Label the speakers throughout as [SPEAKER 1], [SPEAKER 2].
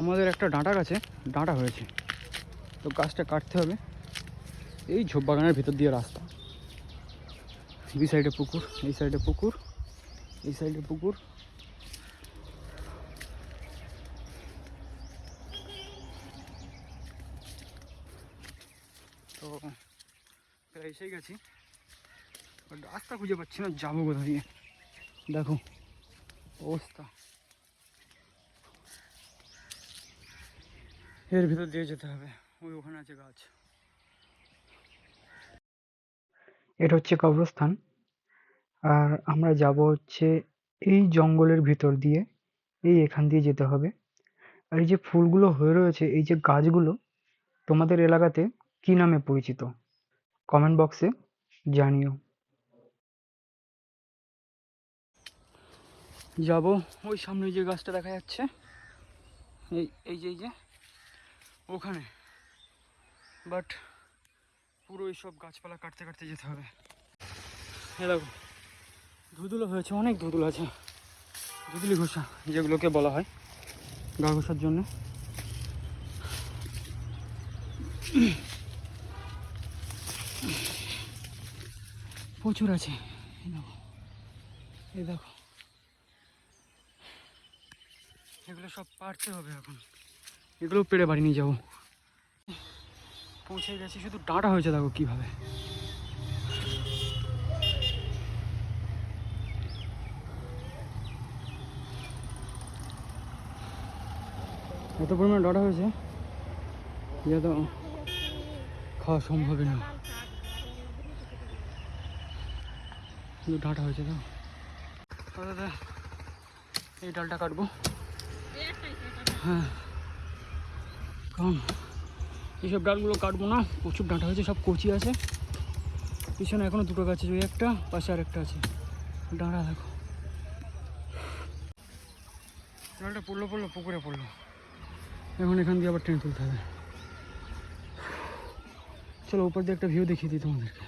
[SPEAKER 1] আমাদের একটা ডাঁটা গাছে ডাঁটা হয়েছে। তো গাছটা কাটতে হবে। এই ঝোপ বাগানের ভিতর দিয়ে রাস্তা। বি সাইডে পুকুর, এই সাইডে পুকুর, এই সাইডে পুকুর। তো প্রায় এসে গেছি। রাস্তা খুঁজে পাচ্ছি না, যাব কোথায় দেখো, অবস্থা। এর ভিতর দিয়ে যেতে হবে। ওই ওখানে আছে গাছ। এটা হচ্ছে কবরস্থান। আর আমরা যাব হচ্ছে এই জঙ্গলের ভিতর দিয়ে এই এখান দিয়ে যেতে হবে। আর এই যে ফুলগুলো হয়ে রয়েছে এই যে গাছগুলো তোমাদের এলাকাতে কি নামে পরিচিত? কমেন্ট বক্সে জানিও। যাব। ওই সামনে যে গাছটা দেখা যাচ্ছে এই এই যে এই যে। ওখানে। বাট পুরো এইসব গাছপালা কাটতে কাটতে যেতে হবে। দেখো ধুধুলো হয়েছে, অনেক ধুধুলো আছে। ধুধুলি ঘোষা, যেগুলোকে বলা হয় গা ঘোষার জন্য। প্রচুর আছে। দেখো, এই দেখো। এগুলো সব পারতে হবে এখন। এগুলো পেড়ে বাড়ি নিয়ে যাব। পৌঁছে গেছি, শুধু ডাঁটা হয়েছে দেখো কীভাবে। এত পরিমাণে ডাটা হয়েছে যে তো খাওয়া সম্ভবই না। শুধু ডাঁটা হয়েছে তো। দাদা, এই ডালটা কাটবো। হ্যাঁ। কম এইসব ডালগুলো কাটবো না, প্রচুর ডাঁটা হয়েছে, সব কচি আছে। পিছনে এখনও দুটো গাছ আছে ওই একটা, পাশে আর একটা আছে। ডাঁড়া দেখো। ডালটা পড়ল পড়ল, পুকুরে পড়ল। এখন এখান দিয়ে আবার ট্রেন তুলতে হবে। চলো, উপর দিয়ে একটা ভিউ দেখিয়ে দিই তোমাদেরকে।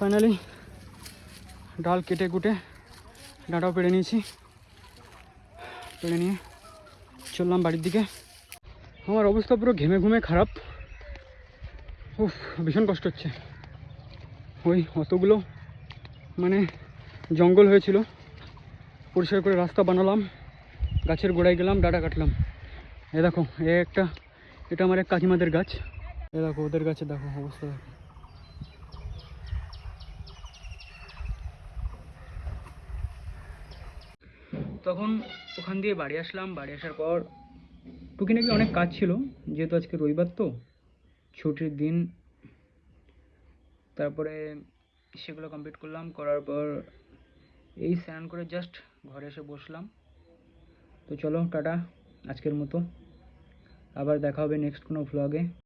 [SPEAKER 1] ফাইনালি ডাল কেটে কুটে ডাঁটাও পেড়ে নিয়েছি। পেড়ে নিয়ে চললাম বাড়ির দিকে। আমার অবস্থা পুরো ঘেমে ঘুমে খারাপ। উফ, ভীষণ কষ্ট হচ্ছে। ওই অতগুলো মানে জঙ্গল হয়েছিল। পরিষ্কার করে রাস্তা বানালাম, গাছের গোড়ায় গেলাম, ডাটা কাটলাম। এ দেখো, এ একটা, এটা আমার এক কাকিমাদের গাছ। এ দেখো, ওদের গাছে দেখো অবস্থা দেখো। তখন ওখান দিয়ে বাড়ি আসলাম। বাড়ি আসার পর টুকি নাকি অনেক কাজ ছিল, যেহেতু আজকে রবিবার তো, ছুটির দিন। তারপরে সেগুলো কমপ্লিট করলাম, করার পর এই স্নান করে জাস্ট ঘরে এসে বসলাম। তো চলো, টাটা, আজকের মতো। আবার দেখা হবে নেক্সট কোনো ভ্লগে